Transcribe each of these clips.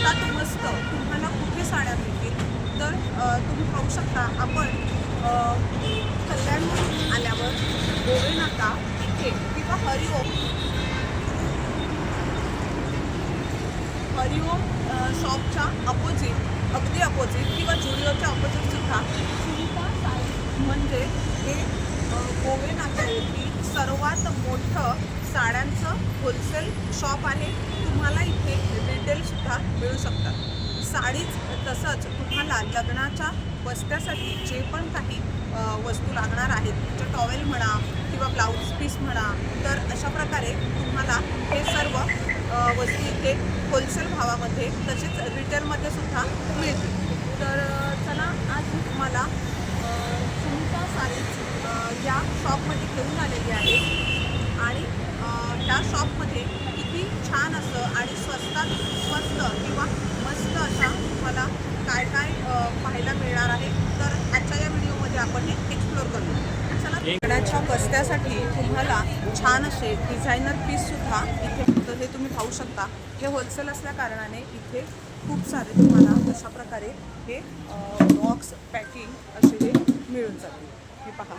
स्वस्तात मस्त तुम्हाला कुठे साड्या मिळतील तर तुम्ही पाहू शकता आपण कल्याणमधून आल्यावर गोवे नाका इथे किंवा हरिओम. हरिओम शॉपच्या अपोजिट अगदी अपोजिट किंवा जुडिओच्या अपोजिट सुद्धा सुनीता साई म्हणजे हे अ, गोवे नाक्यावरती सर्वात मोठं साड्यांचं होलसेल शॉप आहे. तुम्हाला इथे रिटेलसुद्धा मिळू शकतात. साडीच तसंच तुम्हाला लग्नाच्या बस्त्यासाठी जे पण काही वस्तू लागणार आहेत म्हणजे टॉवेल म्हणा किंवा ब्लाऊज पीस म्हणा तर अशा प्रकारे तुम्हाला हे सर्व वस्तू इथे होलसेल भावामध्ये तसेच रिटेलमध्ये सुद्धा मिळतील. तर चला आज मी तुम्हाला अ, सुनीता साडीज या शॉपमध्ये घेऊन आलेली आहे. त्या शॉपमध्ये किती छान असं आणि स्वस्तात स्वस्त किंवा मस्त अशा तुम्हाला काय काय पाहायला मिळणार आहे तर आजच्या या व्हिडिओमध्ये आपण हे एक्सप्लोर करू. चला लग्नाच्या बस्त्यासाठी तुम्हाला छान असे डिझायनर पीस सुद्धा इथे तर हे तुम्ही पाहू शकता. हे होलसेल असल्या कारणाने इथे खूप सारे तुम्हाला अशा प्रकारे हे बॉक्स पॅकिंग असे हे मिळून जातील हे पहा.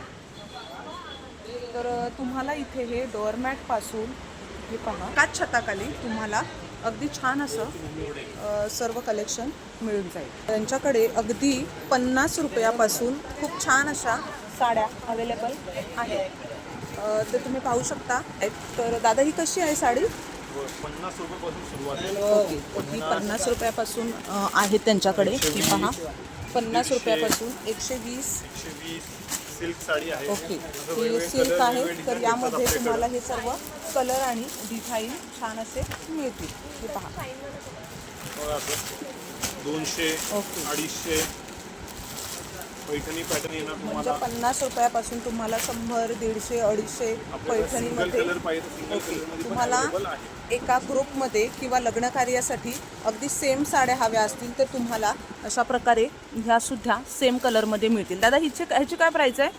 तर तुम्हाला इथे हे डोअरमॅटपासून हे पहा काच छताखाली तुम्हाला अगदी छान असं सर्व कलेक्शन मिळून जाईल. त्यांच्याकडे अगदी पन्नास रुपयापासून खूप छान अशा साड्या अवेलेबल आहेत. ते तुम्ही पाहू शकता. तर दादा ही कशी आहे साडी? पन्नास रुपयापासून ही पन्नास रुपयापासून आहे त्यांच्याकडे. ही पहा. पन्नास रुपयापासून एकशे वीस सिल्क साडी आहे ओके ही सिल्क आहे तर यामध्ये तुम्हाला हे सर्व कलर आणि डिझाईन छान असे मिळतील हे पहा. दोनशे ओके. अडीचशे पैठणी पॅटर्न येणार म्हणजे तुम्हाला? पन्नास रुपयापासून तुम्हाला शंभर दीडशे अडीचशे सिंगल पैठणीमध्ये कलर पाहिजे सिंगल ओके. कलरमध्ये पण तुम्हाला आहे. एका ग्रुपमध्ये किंवा लग्न कार्यासाठी अगदी सेम साड्या हव्या असतील तर तुम्हाला अशा प्रकारे ह्या सुद्धा सेम कलरमध्ये मिळतील. दादा हिचे ह्याची काय प्राईस आहे?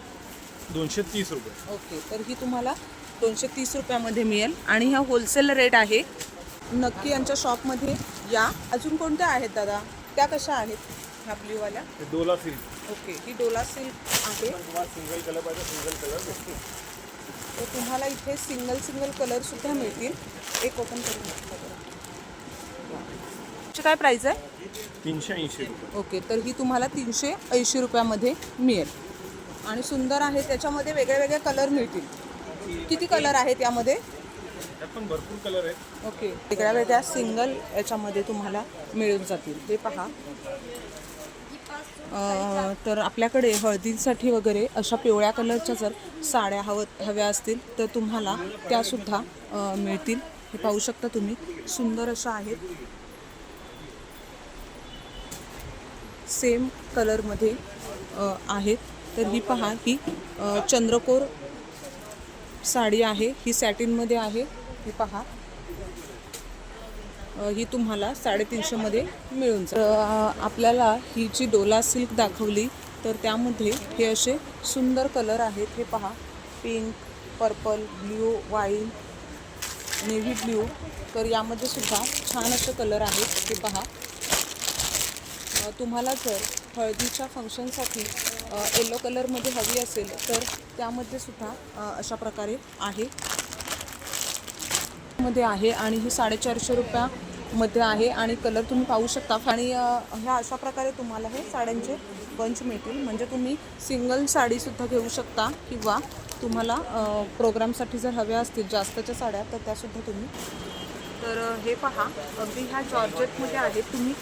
दोनशे तीस रुपये. ओके. तर ही तुम्हाला दोनशे तीस रुपयामध्ये मिळेल आणि ह्या होलसेल रेट आहे. नक्की यांच्या शॉपमध्ये या. अजून कोणत्या आहेत दादा? त्या कशा आहेत? हे डोला सिल्क. ओके ही डोला सिल्क आहे. तुम्हाला सिंगल कलर पाहिजे सिंगल कलर भेटतील. तर तुम्हाला इथे सिंगल सिंगल कलर सुद्धा मिळतील. एक ओपन करून दाखवा बरं. ची काय प्राईस आहे? तीनशे ऐंशी रुपये. ओके तर ही तुम्हाला तीनशे ऐंशी रुपयामध्ये मिळेल. आणि सुंदर आहे त्याच्यामध्ये वेगळे वेगळे कलर मिळतील. किती कलर आहेत यामध्ये? त्यात पण भरपूर कलर आहेत. ओके वेगळ्या वेगळ्या सिंगल याच्यामध्ये तुम्हाला मिळून जातील. हे पहा. तर आपल्याकडे हळदीसाठी वगैरे अशा पिवळ्या कलरच्या जर साड्या हव हव्या असतील तर तुम्हाला त्यासुद्धा मिळतील. हे पाहू शकता तुम्ही. सुंदर अशा आहेत. सेम कलरमध्ये आहेत. तर ही पहा ही चंद्रकोर साडी आहे. ही सॅटिनमध्ये आहे. ही पहा. ही तुम्हाला साडेतीनशेमध्ये मिळून जाईल. आपल्याला ही जी डोला सिल्क दाखवली तर त्यामध्ये हे असे सुंदर कलर आहेत. हे पहा pink purple blue wine navy blue. तर यामध्ये सुद्धा छान असे कलर आहेत. हे पहा. तुम्हाला जर हळदीच्या फंक्शनसाठी येलो कलरमध्ये हवी असेल तर त्यामध्ये सुद्धा अशा प्रकारे आहे. मध्ये आहे आणि ही साडेचारशे रुपयामध्ये आहे आणि कलर तुम्ही पाहू शकता. आणि ह्या अशा प्रकारे तुम्हाला हे साड्यांचे बंच मिळतील. म्हणजे तुम्ही सिंगल साडीसुद्धा घेऊ शकता किंवा तुम्हाला प्रोग्रामसाठी जर हव्या असतील जास्तच्या साड्या तर त्यासुद्धा तुम्ही तर हे पहा. अगदी ह्या जॉर्जेटमध्ये आहेत तुम्ही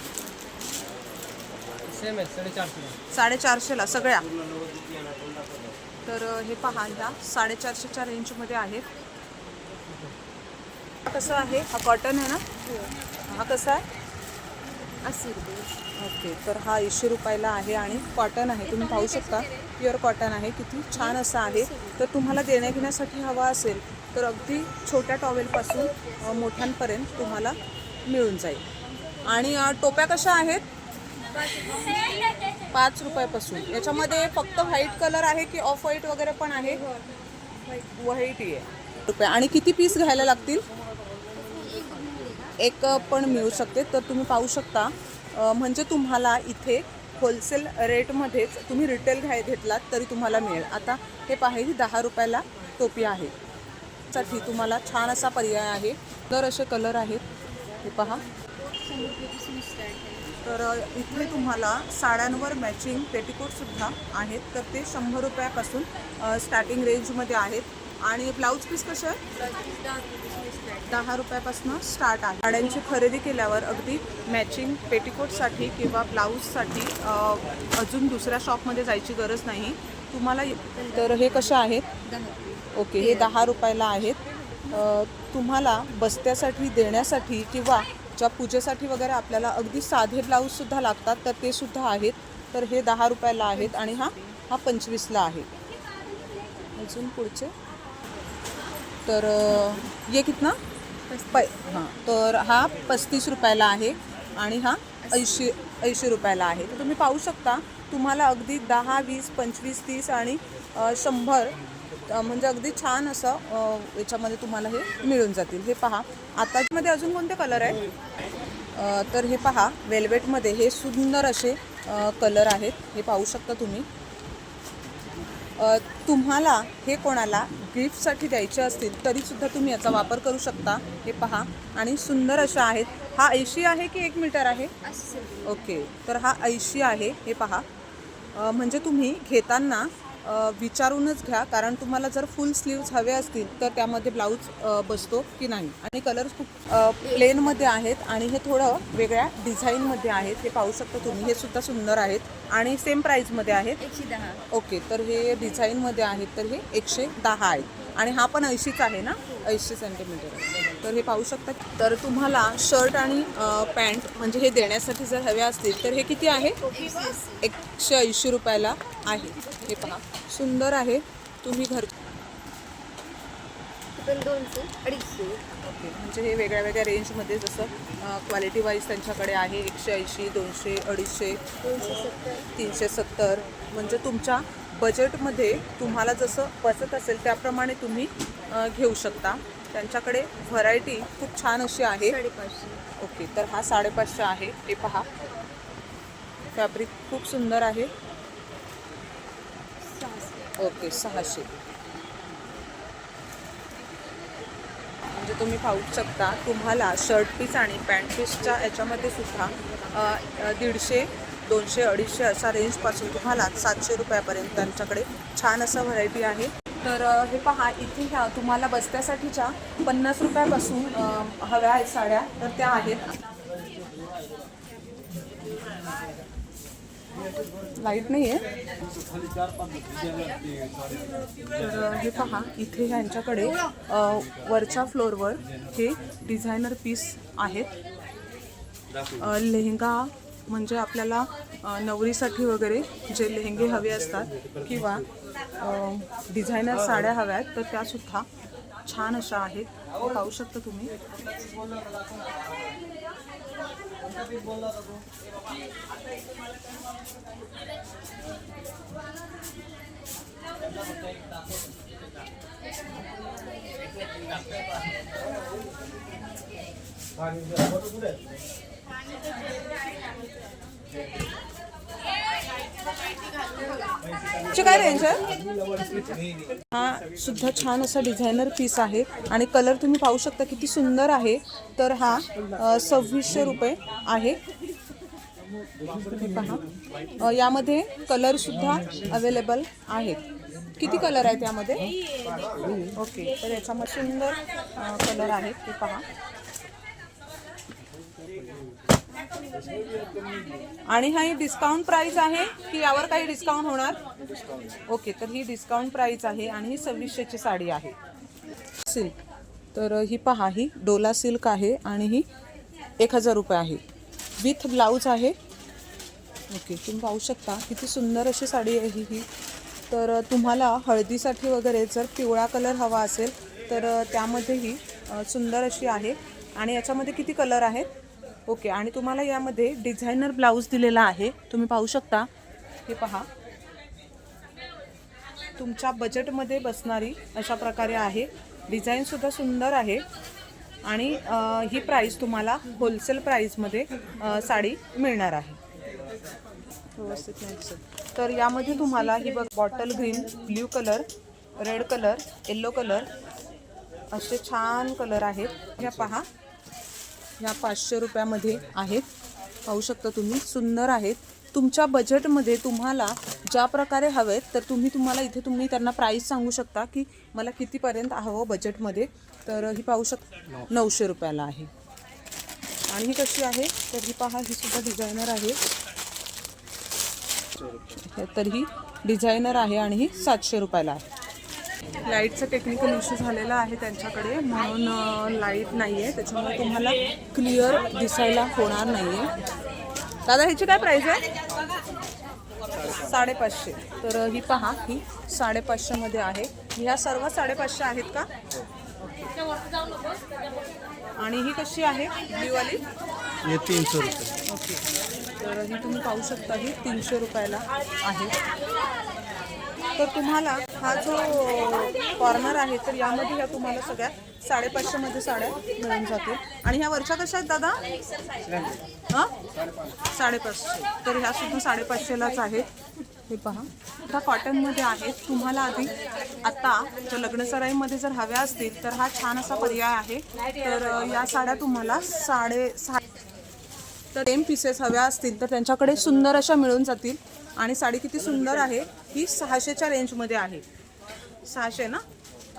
सेम आहे साडेचारशे. साडेचारशेला सगळ्या. तर हे पहा. ह्या साडेचारशेच्या रेंजमध्ये आहेत. कसं आहे? हा कॉटन आहे ना? हा कसा आहे? अस्सी रुपये. ओके तर हा ऐंशी रुपयाला आहे आणि कॉटन आहे. तुम्ही पाहू शकता प्युअर कॉटन आहे. किती छान असं आहे. तर तुम्हाला देण्या घेण्यासाठी हवा असेल तर अगदी छोट्या टॉवेलपासून मोठ्यांपर्यंत तुम्हाला मिळून जाईल. आणि टोप्या कशा आहेत? पाच रुपयापासून. याच्यामध्ये फक्त व्हाईट कलर आहे की ऑफ व्हाईट वगैरे पण आहे? व्हाईट आहे. रुपये. आणि किती पीस घ्यायला लागतील? एक पण मिळू शकते. तर तुम्ही पाहू शकता. म्हणजे तुम्हाला इथे होलसेल रेटमध्येच तुम्ही रिटेल घ्याय घेतलात तरी तुम्हाला मिळेल. आता हे पाहिजे ही दहा रुपयाला टोपी आहे. साठी तुम्हाला छान असा पर्याय आहे. तर असे कलर आहेत. हे पहा. तर इथे तुम्हाला साड्यांवर मॅचिंग पेटिकोटसुद्धा आहेत. तर ते शंभर रुपयापासून स्टार्टिंग रेंजमध्ये आहेत. आणि ब्लाऊज पीस कसे आहे दहा रुपयापासून स्टार्ट आहे. साड्यांची खरेदी केल्यावर अगदी मॅचिंग पेटिकोटसाठी किंवा ब्लाऊजसाठी अजून दुसऱ्या शॉपमध्ये जायची गरज नाही. तुम्हाला तर हे कसे आहेत? ओके हे दहा रुपयाला आहेत. तुम्हाला बस्त्यासाठी देण्यासाठी किंवा ज्या पूजेसाठी वगैरे आपल्याला अगदी साधे ब्लाऊजसुद्धा लागतात तर ते सुद्धा आहेत. तर हे दहा रुपयाला आहेत आणि हा हा पंचवीसला आहे. अजून पुढचे? तर ये कितना? पै हां तर हा पस्तीस रुपयाला आहे आणि हा ऐंशी ऐंशी रुपयाला आहे. तर तुम्ही पाहू शकता तुम्हाला अगदी दहा वीस पंचवीस तीस आणि शंभर म्हणजे अगदी छान असं याच्यामध्ये तुम्हाला हे मिळून जातील. हे पहा. आतामध्ये अजून कोणते कलर आहे तर हे पहा वेल्वेटमध्ये हे सुंदर असे कलर आहेत. हे पाहू शकता तुम्ही. तुम्हाला हे कोणाला गिफ्टसाठी द्यायचे असतील तरीसुद्धा तुम्ही याचा वापर करू शकता. हे पहा. आणि सुंदर अशा आहेत. हा ऐंशी आहे की एक मीटर आहे? ओके. तर हा ऐंशी आहे. हे पहा. म्हणजे तुम्ही घेताना विचारूनच घ्या. कारण तुम्हाला जर फुल स्लीव्ज हवे असतील तर त्यामध्ये ब्लाऊज बसतो की नाही? आणि कलर्स खूप प्लेनमध्ये आहेत आणि हे थोडं वेगळ्या डिझाईनमध्ये आहेत. हे पाहू शकता तुम्ही. हे सुद्धा सुंदर आहेत आणि सेम प्राईजमध्ये आहेत. ओके. तर हे डिझाईनमध्ये आहेत. तर हे एकशे दहा आहेत. आणि हा पण ऐंशीच आहे ना? ऐंशी सेंटीमीटर तर हे पाहू शकता. तर तुम्हाला शर्ट आणि पॅन्ट म्हणजे हे देण्यासाठी जर हवे असतील तर हे किती आहे? एकशे ऐंशी रुपयाला आहे. हे पहा. सुंदर आहे. तुम्ही घर दोनशे अडीचशे. ओके. म्हणजे हे वेगळ्या वेगळ्या रेंजमध्ये जसं क्वालिटी वाईज त्यांच्याकडे आहे. एकशे ऐंशी दोनशे अडीचशे तीनशे सत्तर. म्हणजे तुमच्या बजेटमध्ये तुम्हाला जसं बसत असेल त्याप्रमाणे तुम्ही घेऊ शकता. त्यांच्याकडे व्हरायटी खूप छान अशी आहे. साडेपाचशे. ओके तर हा साडेपाचशे आहे. हे पहा. फॅब्रिक खूप सुंदर आहे. ओके सहाशे. म्हणजे तुम्ही पाहू शकता तुम्हाला शर्ट पीस आणि पॅन्ट पीसच्या याच्यामध्ये सुद्धा दीडशे दोनशे अडीचशे अशा रेंजपासून तुम्हाला सातशे रुपयापर्यंत त्यांच्याकडे छान असं व्हरायटी आहे. तर हे पहा इथे ह्या तुम्हाला बसण्यासाठीच्या पन्नास रुपयापासून हव्या आहेत साड्या. तर त्या आहेत. लाइट नाही आहे तर हे पहा इथे ह्यांच्याकडे वरच्या फ्लोअरवर हे डिझायनर पीस आहेत. लेहंगा म्हणजे आपल्याला नवरीसाठी वगैरे जे लेहंगे हवे असतात किंवा डिझायनर साड्या हव्या आहेत तर त्यासुद्धा छान अशा आहेत. पाहू शकता तुम्ही. काय रेंज आहे? हा सुद्धा छान असा डिझायनर पीस आहे. आणि कलर तुम्ही पाहू शकता किती सुंदर आहे. तर हा सव्वीसशे रुपये आहे. पहा. यामध्ये कलर सुद्धा अवेलेबल आहेत. किती कलर आहेत यामध्ये? ओके तर याच्यामध्ये सुंदर कलर आहेत. ते पहा. आणि हा डिस्काउंट प्राइस आहे की यावर काही डिस्काउंट होणार? ओके तर ही डिस्काउंट प्राइस आहे आणि ही सव्वीसशेची साडी आहे. सिल्क तर ही पहा ही डोला सिल्क आहे आणि ही एक हजार रुपये आहे. विथ ब्लाऊज आहे. ओके तुम्ही पाहू शकता किती सुंदर अशी साडी आहे ही. ही तर तुम्हाला हळदीसाठी वगैरे जर पिवळा कलर हवा असेल तर त्यामध्येही सुंदर अशी आहे. आणि याच्यामध्ये किती कलर आहेत? ओके आणि तुम्हाला यामध्ये डिझायनर ब्लाऊज दिलेला आहे. तुम्ही पाहू शकता. हे पहा. तुमच्या बजेटमध्ये बसणारी अशा प्रकारे आहे. डिझाईनसुद्धा सुंदर आहे. आणि ही प्राईस तुम्हाला होलसेल प्राईजमध्ये साडी मिळणार आहे. व्यवस्थित नाही तर यामध्ये तुम्हाला ही बघ bottle green blue colour red colour yellow colour असे छान कलर आहेत. ह्या पहा. ह्या पाचशे रुपयामध्ये आहेत. पाहू शकता तुम्ही सुंदर आहेत. तुमच्या बजेटमध्ये तुम्हाला ज्या प्रकारे हवेत तर तुम्ही तुम्हाला इथे तुम्ही त्यांना प्राईस सांगू शकता की मला कितीपर्यंत हवं बजेटमध्ये तर ही पाहू शक नऊशे रुपयाला आहे. आणि ही कशी आहे? तर ही पहा ही सुद्धा डिझायनर आहे. तर ही डिझायनर आहे आणि ही सातशे रुपयाला आहे. लाईटचा टेक्निकल इश्यू झालेला आहे त्यांच्याकडे म्हणून लाइट नाही आहे त्याच्यामुळे तुम्हाला क्लिअर दिसायला होणार नाही आहे दादा ह्याची काय प्राईस आहे? साडेपाचशे. तर ही पहा ही साडेपाचशेमध्ये आहे. ह्या सर्व साडेपाचशे आहेत का? आणि ही कशी आहे? ब्ल्यूवाली? ये तीन सौ रुपये. ओके. तर ही तुम्ही पाहू शकता ही तीनशे रुपयाला आहे. तर तुम्हाला हा जो कॉर्नर आहे तर यामध्ये ह्या तुम्हाला सगळ्या साडेपाचशेमध्ये साड्या मिळून जातील. आणि ह्या वरच्या कशा आहेत दादा? हां? साडेपाचशे. तर ह्या सुद्धा साडेपाचशेलाच आहेत. हे पहा. ह्या कॉटनमध्ये आहेत. तुम्हाला आधी आता जर लग्नसराईमध्ये जर हव्या असतील तर हा छान असा पर्याय आहे. तर या साड्या तुम्हाला साडे सा तर सेम पीसेस हव्या असतील तर त्यांच्याकडे सुंदर अशा मिळून जातील. आणि साडी किती सुंदर आहे. ही सहाशेच्या रेंजमध्ये आहे. सहाशे ना?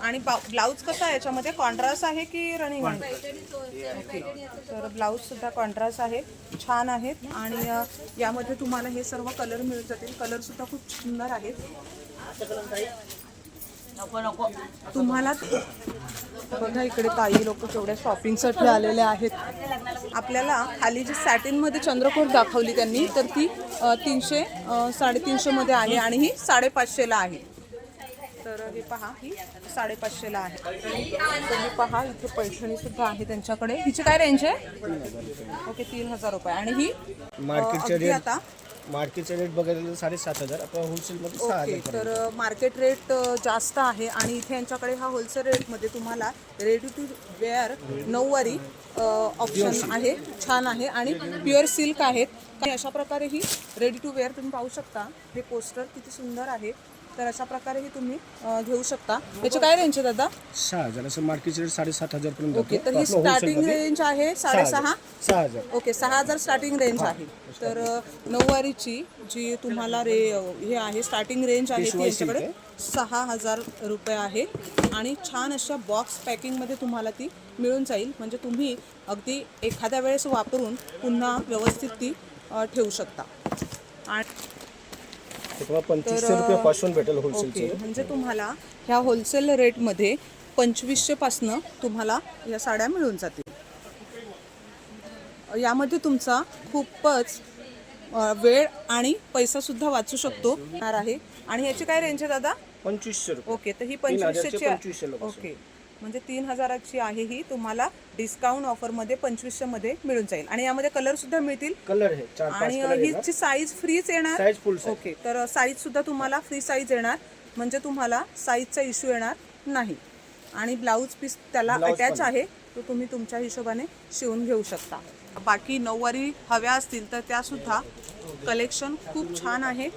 आणि ब्लाऊज कसा आहे याच्यामध्ये? कॉन्ट्रास्ट आहे की रनिंग आहे? ओके तर ब्लाऊज सुद्धा कॉन्ट्रास्ट आहे. छान आहेत. आणि यामध्ये तुम्हाला हे सर्व कलर मिळत जातील कलर सुद्धा खूप सुंदर आहेत. तुम्हाला बघा इकडे ताई लोक केवढ्या शॉपिंगसाठी आलेले आहेत. आपल्याला खाली जी सॅटिनमध्ये चंद्रकोर दाखवली त्यांनी तर ती तीनशे साडेतीनशेमध्ये आहे आणि ही साडेपाचशेला आहे. तर हे पहा ही साडेपाचशेला आहे. तुम्ही पहा इथे पैठणी सुद्धा आहे त्यांच्याकडे. हिची काय रेंज आहे? ओके तीन हजार रुपये. आणि ही आता मार्केटचा रेट बघायला तर साडेसात हजार. आपण होलसेलमध्ये सहा ओके हजार तर मार्केट रेट जास्त आहे आणि इथे यांच्याकडे हा होलसेल रेटमध्ये तुम्हाला ready to wear nauvari option आहे. छान आहे आणि प्युअर सिल्क आहेत. अशा प्रकारे ही रेडी टू वेअर तुम्ही पाहू शकता. हे पोस्टर किती सुंदर आहे. तर अशा प्रकारे ही तुम्ही अ, घेऊ शकता. याची काय रेंज आहे दादा? सहा हजार. असं मार्केटचा रेट साडेसात हजार पर्यंत ओके. तर ही स्टार्टिंग रेंज आहे सहा साडेसहा. सहा हजार. ओके सहा हजार स्टार्टिंग रेंज आहे. तर अ, नऊवारीची जी तुम्हाला रे हे आहे स्टार्टिंग रेंज आहे ती यांच्याकडे सहा हजार रुपये आहे. आणि छान अशा बॉक्स पॅकिंगमध्ये तुम्हाला ती मिळून जाईल. म्हणजे तुम्ही अगदी एखाद्या वेळेस वापरून पुन्हा व्यवस्थित ती अ, ठेवू शकता. आणि तुम्हाला पंचवीसशे रुपयापासून भेटेल ओके. होलसेलचे म्हणजे तुम्हाला ह्या होलसेल रेटमध्ये पंचवीसशेपासनं तुम्हाला या साड्या मिळून जातील. यामध्ये तुमचा खूपच वेळ आणि पैसासुद्धा वाचू शकतो. आहे. आणि ह्याची काय रेंज आहे दादा? पंचवीसशे रुपये. ओके तर ही पंचवीसशेची. ओके. म्हणजे तीन हजाराची आहे ही तुम्हाला डिस्काउंट ऑफरमध्ये पंचवीसशेमध्ये मिळून जाईल. आणि यामध्ये कलर सुद्धा मिळतील. कलर आहे चार पाच आणि कलर आहे हिची साईज फ्रीच येणार. ओके तर साईज सुद्धा तुम्हाला फ्री साईज येणार. म्हणजे तुम्हाला साईजचा इश्यू येणार नाही. आणि ब्लाऊज पीस त्याला Blouse अटॅच पण. आहे तो तुम्ही तुमच्या हिशोबाने शिवून घेऊ शकता. बाकी नऊवारी हव्या असतील तर त्या सुद्धा कलेक्शन खूप छान आहे.